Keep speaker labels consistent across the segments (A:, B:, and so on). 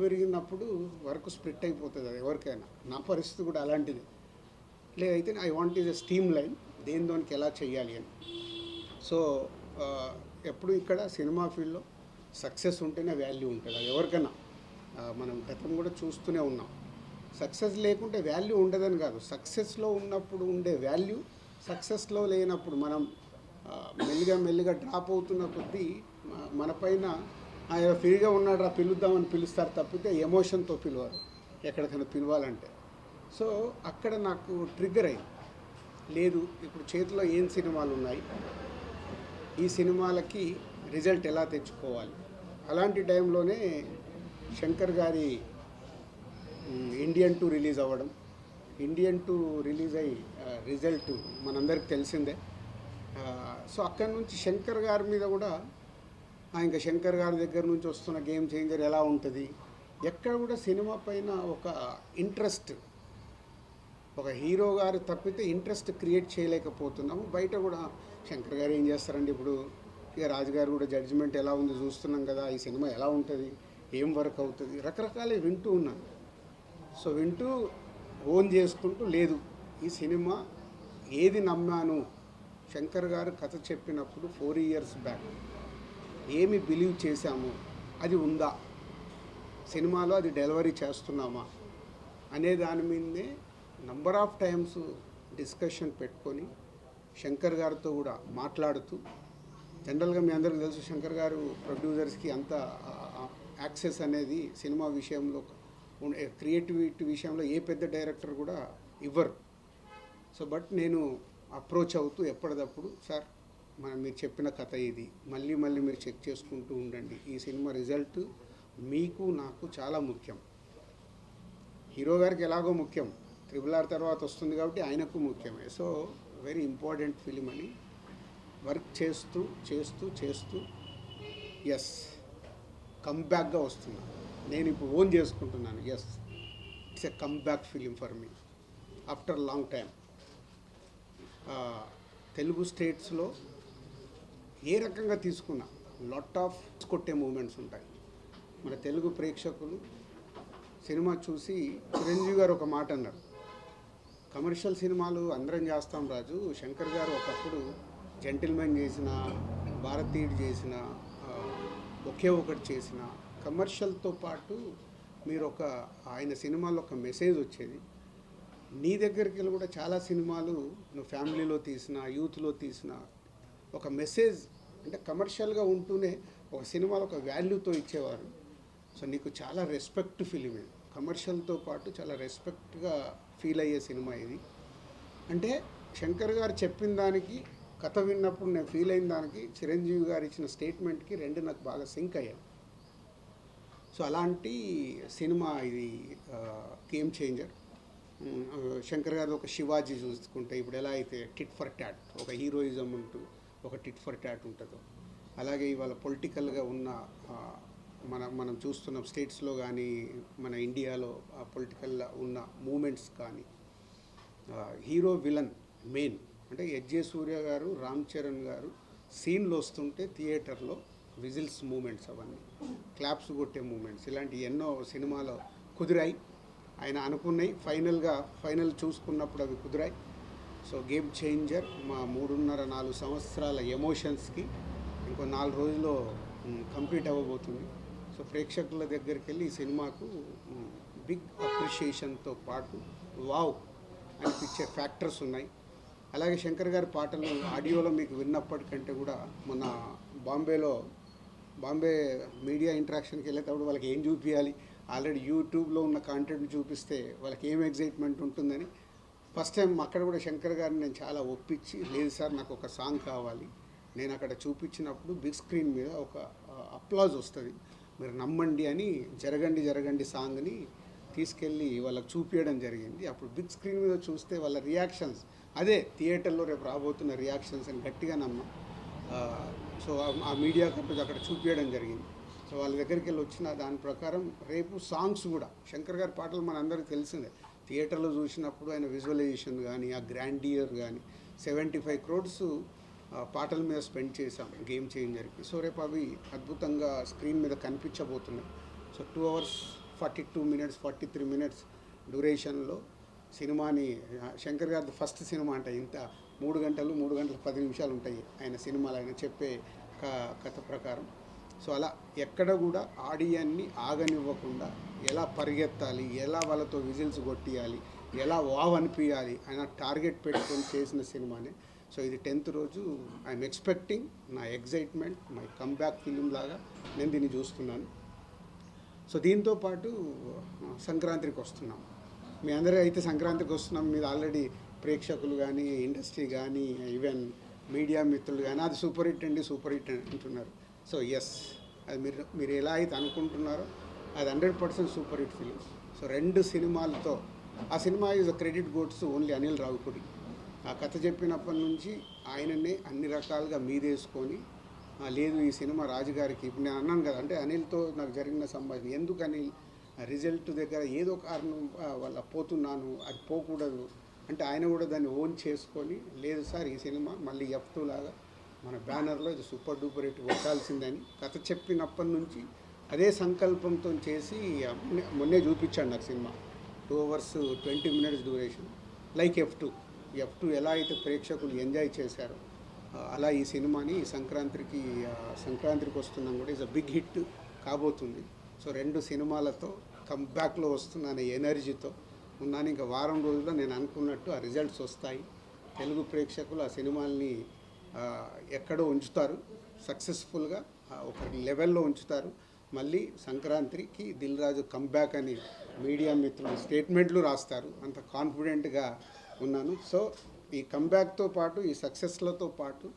A: పెరిగినప్పుడు work split అయిపోతుంది అది ఎవరికైనా. నా పరిస్థితి కూడా అలాంటిది. లేదైతే I want is a steam line దేని దానికి ఎలా చేయాలి అని. సో ఎప్పుడు ఇక్కడ సినిమా ఫీల్డ్లో సక్సెస్ ఉంటేనే వాల్యూ ఉంటుంది. అది ఎవరికైనా. మనం గతం కూడా చూస్తూనే ఉన్నాం. సక్సెస్ లేకుంటే వాల్యూ ఉండదని కాదు. సక్సెస్లో ఉన్నప్పుడు ఉండే వాల్యూ సక్సెస్లో లేనప్పుడు మనం మెల్లిగా మెల్లిగా డ్రాప్ అవుతున్న కొద్దీ మన పైన ఆయన ఫ్రీగా ఉన్నాడు రా పిలుద్దామని పిలుస్తారు తప్పితే ఎమోషన్తో పిలవరు. ఎక్కడికైనా పిలవాలంటే. సో అక్కడ నాకు ట్రిగ్గర్ అయింది. లేదు ఇప్పుడు చేతిలో ఏం సినిమాలు ఉన్నాయి? ఈ సినిమాలకి రిజల్ట్ ఎలా తెచ్చుకోవాలి? అలాంటి టైంలోనే శంకర్ గారి ఇండియన్ టూ రిలీజ్ అవ్వడం. ఇండియన్ టూ రిలీజ్ అయ్యి రిజల్ట్ మనందరికి తెలిసిందే. సో అక్కడి నుంచి శంకర్ గారి మీద కూడా ఇంకా శంకర్ గారి దగ్గర నుంచి వస్తున్న గేమ్ చేంజర్ ఎలా ఉంటుంది? ఎక్కడ కూడా సినిమా పైన ఒక ఇంట్రెస్ట్ ఒక హీరో గారు తప్పితే ఇంట్రెస్ట్ క్రియేట్ చేయలేకపోతున్నాము. బయట కూడా శంకర్ గారు ఏం చేస్తారండి ఇప్పుడు? ఇక రాజుగారు కూడా జడ్జిమెంట్ ఎలా ఉంది చూస్తున్నాం కదా ఈ సినిమా ఎలా ఉంటుంది? ఏం వర్క్ అవుతుంది? రకరకాలే వింటూ ఉన్నాను సో వింటూ ఓన్ చేసుకుంటూ లేదు. ఈ సినిమా ఏది నమ్మాను? శంకర్ గారు కథ చెప్పినప్పుడు ఫోర్ ఇయర్స్ బ్యాక్ ఏమి బిలీవ్ చేశాము? అది ఉందా? సినిమాలో అది డెలివరీ చేస్తున్నామా? అనే దాని మీదే నంబర్ ఆఫ్ టైమ్స్ డిస్కషన్ పెట్టుకొని శంకర్ గారితో కూడా మాట్లాడుతూ జనరల్గా మీ అందరికీ తెలుసు శంకర్ గారు ప్రొడ్యూసర్స్కి అంత యాక్సెస్ అనేది సినిమా విషయంలో క్రియేటివిటీ విషయంలో ఏ పెద్ద డైరెక్టర్ కూడా ఇవ్వరు. సో బట్ నేను అప్రోచ్ అవుతూ ఎప్పటికప్పుడు సార్ మనం మీరు చెప్పిన కథ ఇది. మళ్ళీ మళ్ళీ మీరు చెక్ చేసుకుంటూ ఉండండి. ఈ సినిమా రిజల్ట్ మీకు నాకు చాలా ముఖ్యం. హీరో గారికి ఎలాగో ముఖ్యం. త్రిబుల్ ఆర్ తర్వాత వస్తుంది కాబట్టి ఆయనకు ముఖ్యమే. సో వెరీ ఇంపార్టెంట్ ఫిలిం అని వర్క్ చేస్తూ చేస్తూ చేస్తూ ఎస్ కమ్బ్యాక్గా వస్తున్నా. నేను ఇప్పుడు ఓన్ చేసుకుంటున్నాను. Yes it's a comeback film for me after long time Telugu స్టేట్స్లో ఏ రకంగా తీసుకున్నా లాట్ ఆఫ్ కొట్టే మూమెంట్స్ ఉంటాయి. మన తెలుగు ప్రేక్షకులు సినిమా చూసి చిరంజీవి గారు ఒక మాట అన్నారు. కమర్షియల్ సినిమాలు అందరం చేస్తాం రాజు. శంకర్ గారు ఒకప్పుడు జెంటిల్మెన్ చేసిన భారతీయుడు చేసిన ఒకే ఒకటి చేసిన కమర్షియల్తో పాటు మీరు ఒక ఆయన సినిమాలో ఒక మెసేజ్ వచ్చేది. నీ దగ్గరికి వెళ్ళి కూడా చాలా సినిమాలు నువ్వు ఫ్యామిలీలో తీసిన యూత్లో తీసిన ఒక మెసేజ్ అంటే కమర్షియల్గా ఉంటూనే ఒక సినిమాలో ఒక వాల్యూతో ఇచ్చేవారు. సో నీకు చాలా రెస్పెక్ట్ ఫిలిం ఇది కమర్షియల్తో పాటు చాలా రెస్పెక్ట్గా ఫీల్ అయ్యే సినిమా ఇది. అంటే శంకర్ గారు చెప్పిన దానికి కథ విన్నప్పుడు నేను ఫీల్ అయిన దానికి చిరంజీవి గారు ఇచ్చిన స్టేట్మెంట్కి రెండు నాకు బాగా సింక్ అయ్యాను సో అలాంటి సినిమా ఇది గేమ్ చేంజర్ శంకర్ గారు ఒక శివాజీ చూసుకుంటే ఇప్పుడు ఎలా అయితే టిట్ ఫర్ ట్యాట్ ఒక హీరోయిజం ఉంటూ ఒక టిట్ ఫర్ ట్యాట్ ఉంటుందో. అలాగే ఇవాళ పొలిటికల్గా ఉన్న మన మనం చూస్తున్న స్టేట్స్లో కానీ మన ఇండియాలో పొలిటికల్ ఉన్న మూమెంట్స్ కానీ హీరో విలన్ మెయిన్ అంటే ఎజ్జే సూర్య గారు రామ్ చరణ్ గారు సీన్లు వస్తుంటే థియేటర్లో విజిల్స్ మూమెంట్స్ అవన్నీ క్లాప్స్ కొట్టే మూమెంట్స్ ఇలాంటి ఎన్నో సినిమాలో కుదిరాయి. ఆయన అనుకున్నాయి. ఫైనల్గా ఫైనల్ చూసుకున్నప్పుడు అవి కుదిరాయి. సో గేమ్ చేంజర్ మా మూడున్నర నాలుగు సంవత్సరాల ఎమోషన్స్కి ఇంకో నాలుగు రోజుల్లో కంప్లీట్ అవ్వబోతుంది. సో ప్రేక్షకుల దగ్గరికి వెళ్ళి ఈ సినిమాకు బిగ్ అప్రిషియేషన్తో పాటు వావ్ అనిపించే ఫ్యాక్టర్స్ ఉన్నాయి. అలాగే శంకర్ గారి పాటలు ఆడియోలో మీకు విన్నప్పటికంటే కూడా మొన్న బాంబేలో బాంబే మీడియా ఇంటరాక్షన్కి వెళ్ళేటప్పుడు వాళ్ళకి ఏం చూపించాలి ఆల్రెడీ యూట్యూబ్లో ఉన్న కాంటెంట్ చూపిస్తే వాళ్ళకి ఏం ఎగ్జైట్మెంట్ ఉంటుందని ఫస్ట్ టైం అక్కడ కూడా శంకర్ గారిని నేను చాలా ఒప్పించి లేదు సార్ నాకు ఒక సాంగ్ కావాలి. నేను అక్కడ చూపించినప్పుడు బిగ్ స్క్రీన్ మీద ఒక అప్లాజ్ వస్తుంది. మీరు నమ్మండి అని జరగండి జరగండి సాంగ్ని తీసుకెళ్ళి వాళ్ళకి చూపించడం జరిగింది. అప్పుడు బిగ్ స్క్రీన్ మీద చూస్తే వాళ్ళ రియాక్షన్స్ అదే థియేటర్లో రేపు రాబోతున్న రియాక్షన్స్ అని గట్టిగా నమ్మా సో ఆ- ఆ మీడియా కంపెనీ అక్కడ చూపించడం జరిగింది. సో వాళ్ళ దగ్గరికి వెళ్ళి వచ్చిన దాని ప్రకారం రేపు సాంగ్స్ కూడా శంకర్ గారి పాటలు మనందరికీ తెలిసిందే. థియేటర్లో చూసినప్పుడు ఆయన విజువలైజేషన్ కానీ ఆ గ్రాండియర్ కానీ సెవెంటీ ఫైవ్ క్రోడ్స్ పాటల మీద స్పెండ్ చేశాం గేమ్ చేంజర్కి సో రేపు అవి అద్భుతంగా స్క్రీన్ మీద కనిపించబోతున్నాయి. So two hours forty two minutes forty three minutes డ్యూరేషన్లో సినిమాని శంకర్ గారి ఫస్ట్ సినిమా అంటే ఇంత మూడు గంటలు మూడు గంటల పది నిమిషాలు ఉంటాయి ఆయన సినిమాలు ఆయన చెప్పే క- కథ ప్రకారం. సో అలా ఎక్కడ కూడా ఆడియన్ని ఆగనివ్వకుండా ఎలా పరిగెత్తాలి ఎలా వాళ్ళతో విజిల్స్ కొట్టియాలి ఎలా వావ్ అనిపించాలి ఆయన టార్గెట్ పెట్టుకొని చేసిన సినిమానే. సో ఇది టెన్త్ రోజు. ఐఎమ్ ఎక్స్పెక్టింగ్ నా ఎగ్జైట్మెంట్ మై కమ్బ్యాక్ ఫిలిం లాగా నేను దీన్ని చూస్తున్నాను. సో దీంతో పాటు సంక్రాంతికి వస్తున్నాం. మీ అందరూ అయితే సంక్రాంతికి వస్తున్నాం. మీరు ఆల్రెడీ ప్రేక్షకులు కానీ ఇండస్ట్రీ కానీ ఈవెన్ మీడియా మిత్రులు కానీ అది సూపర్ హిట్ అండి సూపర్ హిట్ అంటున్నారు. సో ఎస్ అది మీరు మీరు ఎలా అయితే అనుకుంటున్నారో అది hundred percent super hit film so రెండు సినిమాలతో ఆ cinema is credit goes only Anil రావుకుడి ఆ కథ చెప్పినప్పటి నుంచి ఆయననే అన్ని రకాలుగా మీదేసుకొని లేదు ఈ సినిమా రాజుగారికి ఇప్పుడు నేను అన్నాను కదా అంటే అనిల్తో నాకు జరిగిన సంభాషణ. ఎందుకు అనిల్ రిజల్ట్ దగ్గర ఏదో కారణం వల్ల వాళ్ళ పోతున్నాను అది పోకూడదు. అంటే ఆయన కూడా దాన్ని ఓన్ చేసుకొని లేదు సార్ ఈ సినిమా మళ్ళీ ఎఫ్ టూ లాగా మన బ్యానర్లో ఇది సూపర్ డూపర్ హిట్ కొట్టాల్సిందని కథ చెప్పినప్పటి నుంచి అదే సంకల్పంతో చేసి మొన్నే- చూపించాడు నాకు cinema. Two hours twenty minutes duration. Like F two. F two ఎలా అయితే ప్రేక్షకులు ఎంజాయ్ చేశారో అలా ఈ సినిమాని సంక్రాంతికి సంక్రాంతికి వస్తున్నాం కూడా. ఇస్ అ బిగ్ హిట్ కాబోతుంది. సో రెండు సినిమాలతో కంబ్యాక్లో వస్తున్న ఎనర్జీతో ఉన్నాను. ఇంకా వారం రోజుల్లో నేను అనుకున్నట్టు ఆ రిజల్ట్స్ వస్తాయి. తెలుగు ప్రేక్షకులు ఆ సినిమాల్ని ఎక్కడో ఉంచుతారు. సక్సెస్ఫుల్గా ఒక లెవెల్లో ఉంచుతారు. మళ్ళీ సంక్రాంతికి దిల్ రాజు కంబ్యాక్ అని మీడియా మిత్రులు స్టేట్మెంట్లు రాస్తారు. అంత కాన్ఫిడెంట్గా ఉన్నాను. సో ఈ కంబ్యాక్తో పాటు ఈ సక్సెస్లతో పాటు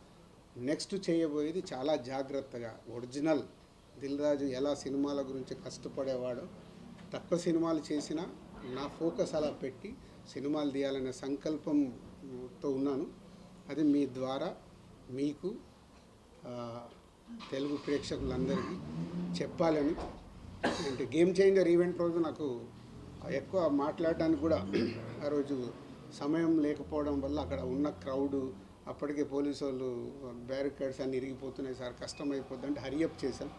A: నెక్స్ట్ చేయబోయేది చాలా జాగ్రత్తగా ఒరిజినల్ దిల్ రాజు ఎలా సినిమాల గురించి కష్టపడేవాడో తక్కువ సినిమాలు చేసినా నా ఫోకస్ అలా పెట్టి సినిమాలు తీయాలనే సంకల్పంతో ఉన్నాను. అది మీ ద్వారా మీకు తెలుగు ప్రేక్షకులందరికీ చెప్పాలని అంటే గేమ్ చేంజర్ ఈవెంట్ రోజు నాకు ఎక్కువ మాట్లాడడానికి కూడా ఆ రోజు సమయం లేకపోవడం వల్ల అక్కడ ఉన్న క్రౌడ్ అప్పటికే పోలీసు వాళ్ళు బ్యారికేడ్స్ అన్ని ఇరిగిపోతున్నాయి సార్ కష్టం అయిపోద్ది అంటే హరియప్ చేశాం.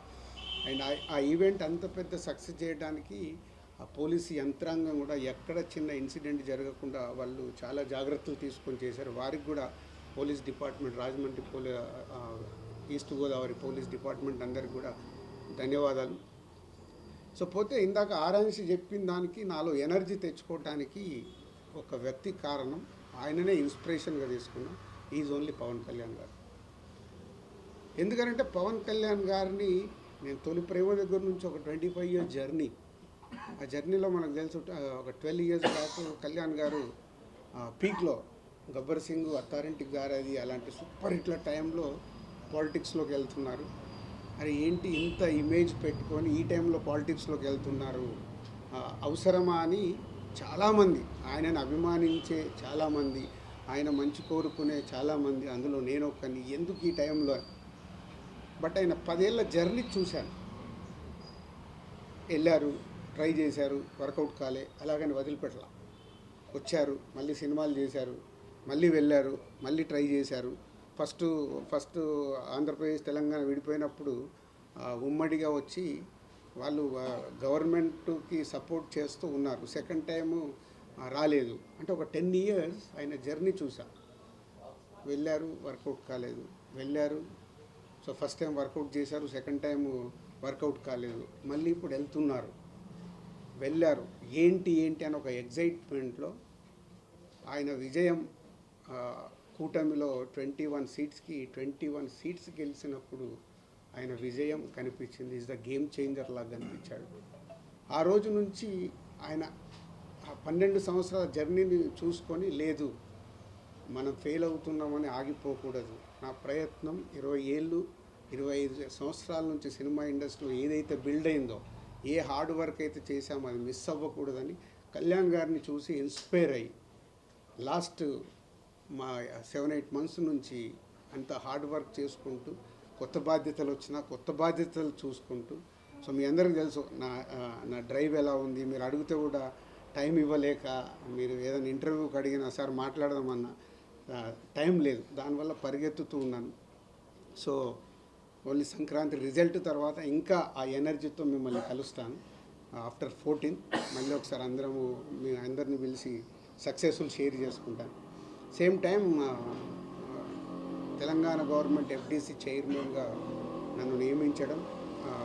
A: అండ్ ఆ- ఆ ఈవెంట్ అంత పెద్ద సక్సెస్ చేయడానికి ఆ పోలీసు యంత్రాంగం కూడా ఎక్కడ చిన్న ఇన్సిడెంట్ జరగకుండా వాళ్ళు చాలా జాగ్రత్తలు తీసుకొని చేశారు. వారికి కూడా పోలీస్ డిపార్ట్మెంట్ రాజమండ్రి పోలీ ఈస్ట్ గోదావరి పోలీస్ డిపార్ట్మెంట్ అందరికి కూడా ధన్యవాదాలు. సో పోతే ఇందాక ఆరాంశి చెప్పిన దానికి నాలో ఎనర్జీ తెచ్చుకోవటానికి ఒక వ్యక్తి కారణం ఆయననే ఇన్స్పిరేషన్గా తీసుకున్నాం ఈజ్ ఓన్లీ పవన్ కళ్యాణ్ గారు. ఎందుకంటే పవన్ కళ్యాణ్ గారిని నేను తొలి ప్రేమ దగ్గర నుంచి ఒక ట్వంటీ ఫైవ్ ఇయర్స్ జర్నీ ఆ జర్నీలో మనకు తెలుసు ఒక ట్వెల్వ్ ఇయర్స్ బ్యాక్ కళ్యాణ్ గారు పీక్లో గబ్బర్ సింగ్ అత్తారింటికి గారది అలాంటి సూపర్ హిట్ల టైంలో పాలిటిక్స్లోకి వెళ్తున్నారు. అరే ఏంటి ఇంత ఇమేజ్ పెట్టుకొని ఈ టైంలో పాలిటిక్స్లోకి వెళ్తున్నారు? అవసరమా అని చాలామంది ఆయనను అభిమానించే చాలామంది ఆయన మంచి కోరుకునే చాలామంది అందులో నేను ఒకని ఎందుకు ఈ టైంలో? బట్ ఆయన పదేళ్ళ జర్నీ చూశాను. వెళ్ళారు ట్రై చేశారు వర్కౌట్ కాలే అలాగని వదిలిపెట్టలా. వచ్చారు మళ్ళీ సినిమాలు చేశారు మళ్ళీ వెళ్ళారు మళ్ళీ ట్రై చేశారు. ఫస్ట్ ఫస్ట్ ఆంధ్రప్రదేశ్ తెలంగాణ విడిపోయినప్పుడు ఉమ్మడిగా వచ్చి వాళ్ళు గవర్నమెంట్కి సపోర్ట్ చేస్తూ ఉన్నారు. సెకండ్ టైము రాలేదు. అంటే ఒక టెన్ ఇయర్స్ ఆయన జర్నీ చూసా. వెళ్ళారు వర్కౌట్ కాలేదు. వెళ్ళారు. సో ఫస్ట్ టైం వర్కౌట్ చేశారు సెకండ్ టైం వర్కౌట్ కాలేదు. మళ్ళీ ఇప్పుడు వెళ్తున్నారు. వెళ్ళారు. ఏంటి ఏంటి అని ఒక ఎగ్జైట్మెంట్లో ఆయన విజయం కూటమిలో ట్వంటీ వన్ సీట్స్కి ట్వంటీ వన్ సీట్స్ గెలిచినప్పుడు ఆయన విజయం కనిపించింది. ఇస్ ద గేమ్ చేంజర్ లాగా కనిపించాడు ఆ రోజు నుంచి ఆయన ఆ పన్నెండు సంవత్సరాల జర్నీని చూసుకొని లేదు మనం ఫెయిల్ అవుతున్నామని ఆగిపోకూడదు. నా ప్రయత్నం ఇరవై ఏళ్ళు ఇరవై ఐదు సంవత్సరాల నుంచి సినిమా ఇండస్ట్రీలో ఏదైతే బిల్డ్ అయిందో ఏ హార్డ్ వర్క్ అయితే చేశామో అది మిస్ అవ్వకూడదని కళ్యాణ్ గారిని చూసి ఇన్స్పైర్ అయ్యి లాస్ట్ మా సెవెన్ ఎయిట్ మంత్స్ నుంచి అంత హార్డ్ వర్క్ చేసుకుంటూ కొత్త బాధ్యతలు వచ్చినా కొత్త బాధ్యతలు చూసుకుంటూ సో మీ అందరికీ తెలుసు నా నా డ్రైవ్ ఎలా ఉంది మీరు అడిగితే కూడా టైం ఇవ్వలేక మీరు ఏదైనా ఇంటర్వ్యూకి అడిగినా సార్ మాట్లాడదామన్నా టైం లేదు. దానివల్ల పరిగెత్తుతూ ఉన్నాను. సో ఓన్లీ సంక్రాంతి రిజల్ట్ తర్వాత ఇంకా ఆ ఎనర్జీతో మిమ్మల్ని కలుస్తాను. ఆఫ్టర్ ఫోర్టీన్ మళ్ళీ ఒకసారి అందరము మీ అందరిని పిలిచి సక్సెస్ఫుల్ షేర్ చేసుకుంటాను. Same time Telangana government FDC చైర్మన్గా నన్ను నియమించడం